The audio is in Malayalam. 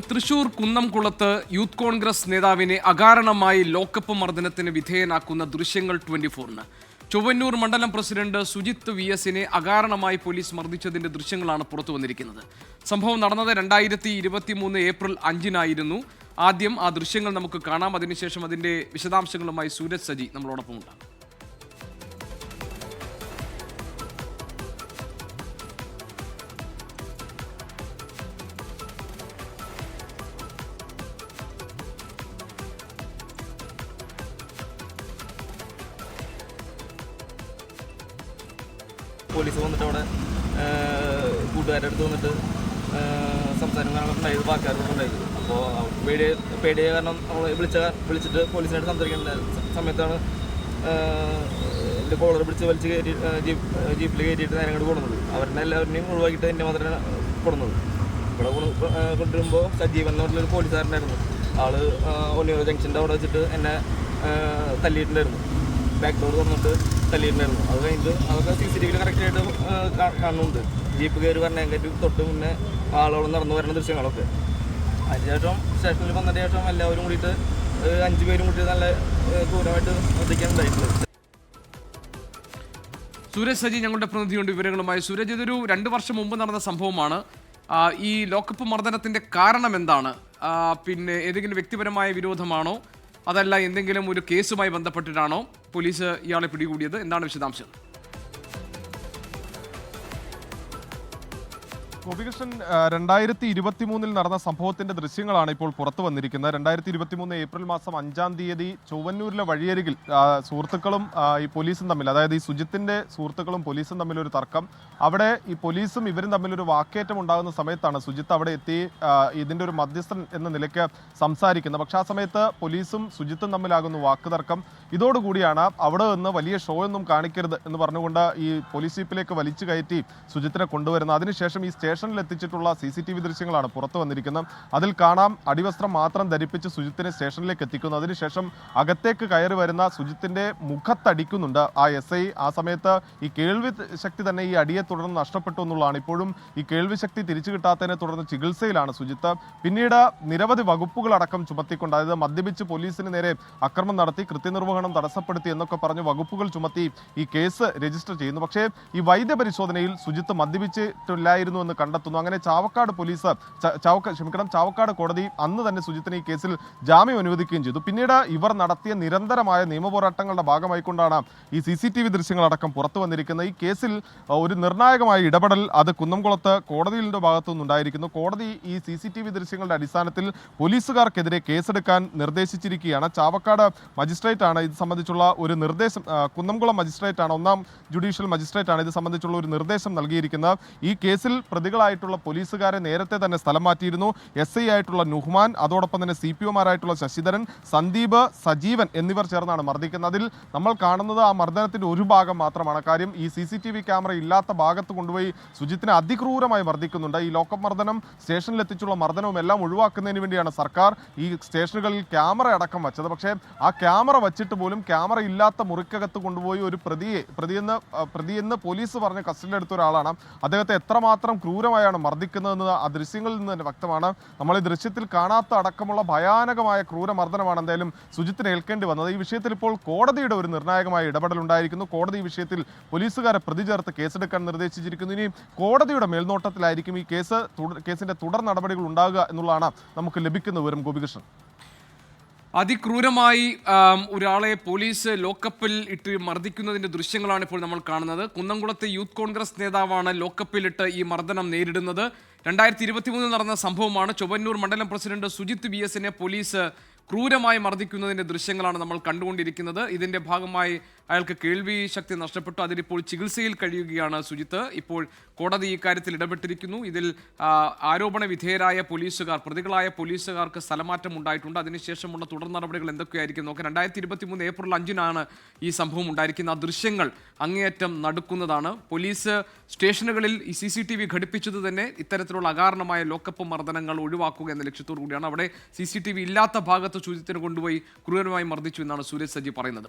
തൃശൂർ കുന്നംകുളത്ത് യൂത്ത് കോൺഗ്രസ് നേതാവിനെ അകാരണമായി ലോക്കപ്പ് മർദ്ദനത്തിന് വിധേയനാക്കുന്ന ദൃശ്യങ്ങൾ ട്വന്റി ഫോറിന് ചൊവ്വന്നൂർ മണ്ഡലം പ്രസിഡന്റ് സുജിത്ത് വി എസിനെ അകാരണമായി പോലീസ് മർദ്ദിച്ചതിന്റെ ദൃശ്യങ്ങളാണ് പുറത്തു വന്നിരിക്കുന്നത്. സംഭവം നടന്നത് രണ്ടായിരത്തി ഇരുപത്തി മൂന്ന് ഏപ്രിൽ അഞ്ചിനായിരുന്നു. ആദ്യം ആ ദൃശ്യങ്ങൾ നമുക്ക് കാണാം. അതിനുശേഷം അതിന്റെ വിശദാംശങ്ങളുമായി സൂരജ് സജി നമ്മളോടൊപ്പം ഉണ്ടാകും പോലീസ് വന്നിട്ട് അവിടെ കൂട്ടുകാരുടെ അടുത്ത് വന്നിട്ട് സംസാരം കാര്യങ്ങളൊക്കെ അപ്പോൾ പേടിയ പേടിയ കാരണം നമ്മൾ വിളിച്ച വിളിച്ചിട്ട് പോലീസിനായിട്ട് സംസാരിക്കേണ്ട സമയത്താണ് എന്റെ കോളർ പിടിച്ച് വലിച്ച് കയറ്റി ജീപ്പ് ജീപ്പിൽ കയറ്റിയിട്ട് നേരെ ഇങ്ങോട്ട് കൊടുന്നത് അവരുടെ എല്ലാവരുടെയും ഒഴിവാക്കിയിട്ട് എന്റെ മാത്രമേ കൊടുന്നത് ഇവിടെ കൊണ്ട് കൊണ്ടുവരുമ്പോൾ സജീവൻ എന്ന് പറഞ്ഞൊരു പോലീസുകാരനായിരുന്നു. ആൾ ഒന്നിയോ ജംഗ്ഷന്റെ അവിടെ വെച്ചിട്ട് എന്നെ തല്ലിയിട്ടുണ്ടായിരുന്നു. ബാക്ക് ഡോർ തുറന്നിട്ട് തല്ലിയിട്ടുണ്ടായിരുന്നു. അത് കഴിഞ്ഞിട്ട് അതൊക്കെ സി സി ടി വിയിൽ കറക്റ്റായിട്ട് കാണുന്നുണ്ട്. ജീപ്പ് കയറി പറഞ്ഞേക്കറ്റ് തൊട്ട് മുന്നേ ആളുകളും നടന്നു വരുന്ന ദൃശ്യങ്ങളൊക്കെ. അതിനുശേഷം സ്റ്റേഷനിൽ വന്നതിന് ശേഷം എല്ലാവരും കൂടിയിട്ട് അഞ്ചു പേരും കൂടി നല്ല ക്രൂരമായിട്ട് ശ്രദ്ധിക്കാൻ ഉണ്ടായിട്ടുണ്ട്. സൂരജ് സജി ഞങ്ങളുടെ പ്രതിനിധിയുണ്ട് വിവരങ്ങളുമായി. സൂരജ് ഇതൊരു രണ്ട് വർഷം മുമ്പ് നടന്ന സംഭവമാണ്. ഈ ലോക്കപ്പ് മർദ്ദനത്തിന്റെ കാരണം എന്താണ്? പിന്നെ ഏതെങ്കിലും വ്യക്തിപരമായ വിരോധമാണോ? അതല്ല എന്തെങ്കിലും ഒരു കേസുമായി ബന്ധപ്പെട്ടിട്ടാണോ പോലീസ് ഇയാളെ പിടികൂടിയത്? എന്താണ് വിശദാംശം? ഗോപികൃഷ്ണൻ രണ്ടായിരത്തി ഇരുപത്തി മൂന്നിൽ നടന്ന സംഭവത്തിന്റെ ദൃശ്യങ്ങളാണ് ഇപ്പോൾ പുറത്തു വന്നിരിക്കുന്നത്. രണ്ടായിരത്തി ഇരുപത്തി മൂന്ന് ഏപ്രിൽ മാസം അഞ്ചാം തീയതി ചൊവ്വന്നൂരിലെ വഴിയരികിൽ സുഹൃത്തുക്കളും ഈ പോലീസും തമ്മിൽ അതായത് ഈ സുജിത്തിന്റെ സുഹൃത്തുക്കളും പോലീസും തമ്മിൽ ഒരു തർക്കം. അവിടെ ഈ പോലീസും ഇവരും തമ്മിൽ ഒരു വാക്കേറ്റം ഉണ്ടാകുന്ന സമയത്താണ് സുജിത്ത് അവിടെ എത്തി ഇതിന്റെ ഒരു മധ്യസ്ഥൻ എന്ന നിലയ്ക്ക് സംസാരിക്കുന്നത്. പക്ഷെ ആ സമയത്ത് പോലീസും സുജിത്തും തമ്മിലാകുന്നു വാക്കുതർക്കം. ഇതോടുകൂടിയാണ് അവിടെ നിന്ന് വലിയ ഷോ ഒന്നും കാണിക്കരുത് എന്ന് പറഞ്ഞുകൊണ്ട് ഈ പോലീസ് ജീപ്പിലേക്ക് വലിച്ചു കയറ്റി സുജിത്തിനെ കൊണ്ടുവരുന്നത്. അതിനുശേഷം ഈ സ്റ്റേഷനിൽ എത്തിച്ചിട്ടുള്ള സി സി ടി വി ദൃശ്യങ്ങളാണ് പുറത്തു വന്നിരിക്കുന്നത്. അതിൽ കാണാം അടിവസ്ത്രം മാത്രം ധരിപ്പിച്ച് സുജിത്തിനെ സ്റ്റേഷനിലേക്ക് എത്തിക്കുന്നു അതിനുശേഷം അകത്തേക്ക് കയറി വരുന്ന സുജിത്തിന്റെ മുഖത്തടിക്കുന്നുണ്ട് ആ എസ് ഐ. ആ സമയത്ത് ഈ കേൾവി ശക്തി തന്നെ ഈ അടിയെ തുടർന്ന് നഷ്ടപ്പെട്ടു എന്നുള്ളതാണ്. ഇപ്പോഴും ഈ കേൾവി ശക്തി തിരിച്ചു കിട്ടാത്തതിനെ തുടർന്ന് ചികിത്സയിലാണ് സുജിത്ത്. പിന്നീട് നിരവധി വകുപ്പുകളടക്കം ചുമത്തിക്കൊണ്ട് അതായത് മദ്യപിച്ച് പോലീസിന് നേരെ അക്രമം നടത്തി കൃത്യനിർവഹണം തടസ്സപ്പെടുത്തി എന്നൊക്കെ പറഞ്ഞ് വകുപ്പുകൾ ചുമത്തി ഈ കേസ് രജിസ്റ്റർ ചെയ്യുന്നു. പക്ഷേ ഈ വൈദ്യ പരിശോധനയിൽ സുജിത്ത് മദ്യപിച്ചിട്ടില്ലായിരുന്നു എന്ന് കണ്ടെത്തുന്നു. അങ്ങനെ ചാവക്കാട് പോലീസ് ക്ഷമിക്കണം ചാവക്കാട് കോടതി അന്ന് തന്നെ സുജിത്തിന് ഈ കേസിൽ ജാമ്യം അനുവദിക്കുകയും ചെയ്തു. പിന്നീട് ഇവർ നടത്തിയ നിരന്തരമായ നിയമപോരാട്ടങ്ങളുടെ ഭാഗമായിക്കൊണ്ടാണ് ഈ സി സി ടി വി ദൃശ്യങ്ങളടക്കം പുറത്തു വന്നിരിക്കുന്നത്. ഈ കേസിൽ ഒരു നിർണായകമായ ഇടപെടൽ അത് കുന്നംകുളത്ത് കോടതിയുടെ ഭാഗത്തു നിന്നുണ്ടായിരിക്കുന്നു. കോടതി ഈ സി സി ടി വി ദൃശ്യങ്ങളുടെ അടിസ്ഥാനത്തിൽ പോലീസുകാർക്കെതിരെ കേസെടുക്കാൻ നിർദ്ദേശിച്ചിരിക്കുകയാണ്. ചാവക്കാട് മജിസ്ട്രേറ്റ് ആണ് ഇത് സംബന്ധിച്ചുള്ള ഒരു നിർദ്ദേശം കുന്നംകുളം മജിസ്ട്രേറ്റ് ആണ് ഒന്നാം ജുഡീഷ്യൽ മജിസ്ട്രേറ്റ് ആണ് ഇത് സംബന്ധിച്ചുള്ള ഒരു നിർദ്ദേശം നൽകിയിരിക്കുന്നത്. ഈ കേസിൽ പ്രതികളായിട്ടുള്ള പോലീസുകാരെ നേരത്തെ തന്നെ സ്ഥലം മാറ്റിയിരുന്നു. എസ് ഐ ആയിട്ടുള്ള നുഹ്മാൻ അതോടൊപ്പം തന്നെ സി പി ഒമാരായിട്ടുള്ള ശശിധരൻ സന്ദീപ് സജീവൻ എന്നിവർ ചേർന്നാണ് മർദ്ദിക്കുന്നതിൽ നമ്മൾ കാണുന്നത് ആ മർദ്ദനത്തിന്റെ ഒരു ഭാഗം മാത്രമാണ്. കാര്യം ഈ C C T V camera ഇല്ലാത്ത ഭാഗത്ത് കൊണ്ടുപോയി സുജിത്തിനെ അതിക്രൂരമായി മർദ്ദിക്കുന്നുണ്ട്. ഈ ലോക്കപ്പ് മർദ്ദനം സ്റ്റേഷനിൽ എത്തിച്ചുള്ള മർദ്ദനവും എല്ലാം ഒഴിവാക്കുന്നതിന് വേണ്ടിയാണ് സർക്കാർ ഈ സ്റ്റേഷനുകളിൽ ക്യാമറ അടക്കം വച്ചത്. പക്ഷേ ആ ക്യാമറ വച്ചിട്ട് പോലും ക്യാമറ ഇല്ലാത്ത മുറിക്കകത്ത് കൊണ്ടുപോയി ഒരു പ്രതിയെ പ്രതിയെന്ന് പ്രതിയെന്ന് പോലീസ് പറഞ്ഞ് കസ്റ്റഡിയിൽ എടുത്ത ഒരാളാണ്. അദ്ദേഹത്തെ എത്രമാത്രം ക്രൂരമായാണ് മർദ്ദിക്കുന്നതെന്ന് ആ ദൃശ്യങ്ങളിൽ നിന്ന് തന്നെ വ്യക്തമാണ്. നമ്മൾ ഈ ദൃശ്യത്തിൽ കാണാത്ത അടക്കമുള്ള ഭയാനകമായ ക്രൂരമർദ്ദനമാണ് എന്തായാലും സുജിത്തിന് ഏൽക്കേണ്ടി വന്നത്. ഈ വിഷയത്തിൽ ഇപ്പോൾ കോടതിയുടെ ഒരു നിർണായകമായ ഇടപെടൽ ഉണ്ടായിരിക്കുന്നു കോടതി ഈ വിഷയത്തിൽ പോലീസുകാരെ പ്രതി ചേർത്ത് കേസെടുക്കാൻ നിർദ്ദേശിച്ചിരിക്കുന്നു. ഇനി കോടതിയുടെ മേൽനോട്ടത്തിലായിരിക്കും ഈ കേസ് കേസിന്റെ തുടർ നടപടികൾ ഉണ്ടാകുക എന്നുള്ളതാണ് നമുക്ക് ലഭിക്കുന്ന വിവരം ഗോപികൃഷ്ണൻ. അതിക്രൂരമായി ഒരാളെ പോലീസ് ലോക്കപ്പിൽ ഇട്ട് മർദ്ദിക്കുന്നതിന്റെ ദൃശ്യങ്ങളാണ് ഇപ്പോൾ നമ്മൾ കാണുന്നത്. കുന്നംകുളത്തെ യൂത്ത് കോൺഗ്രസ് നേതാവാണ് ലോക്കപ്പിലിട്ട് ഈ മർദ്ദനം നേരിടുന്നത്. രണ്ടായിരത്തി ഇരുപത്തി മൂന്നിൽ നടന്ന സംഭവമാണ് ചൊവ്വന്നൂർ മണ്ഡലം പ്രസിഡന്റ് സുജിത് വി എസിനെ പോലീസ് ക്രൂരമായി മർദ്ദിക്കുന്നതിന്റെ ദൃശ്യങ്ങളാണ് നമ്മൾ കണ്ടുകൊണ്ടിരിക്കുന്നത്. ഇതിന്റെ ഭാഗമായി അയാൾക്ക് കേൾവി ശക്തി നഷ്ടപ്പെട്ടു. അതിലിപ്പോൾ ചികിത്സയിൽ കഴിയുകയാണ് സുജിത്ത്. ഇപ്പോൾ കോടതി ഇക്കാര്യത്തിൽ ഇടപെട്ടിരിക്കുന്നു. ഇതിൽ ആരോപണ വിധേയരായ പോലീസുകാർ പ്രതികളായ പോലീസുകാർക്ക് സ്ഥലമാറ്റം ഉണ്ടായിട്ടുണ്ട്. അതിനുശേഷമുള്ള തുടർ നടപടികൾ എന്തൊക്കെയായിരിക്കും നോക്കാം രണ്ടായിരത്തി ഇരുപത്തി മൂന്ന് ഏപ്രിൽ അഞ്ചിനാണ് ഈ സംഭവം ഉണ്ടായിരിക്കുന്ന ദൃശ്യങ്ങൾ അങ്ങേയറ്റം നടുക്കുന്നതാണ്. പോലീസ് സ്റ്റേഷനുകളിൽ ഈ സി സി ടി വി ഘടിപ്പിച്ചത് തന്നെ ഇത്തരത്തിലുള്ള അകാരണമായ ലോക്കപ്പ് മർദ്ദനങ്ങൾ ഒഴിവാക്കുക എന്ന ലക്ഷ്യത്തോടു കൂടിയാണ് അവിടെ സി സി ടി വി ഇല്ലാത്ത ഭാഗത്ത് സുജിത്തിനെ കൊണ്ടുപോയി ക്രൂരമായി മർദ്ദിച്ചു എന്നാണ് സൂരജ് സജി പറയുന്നത്.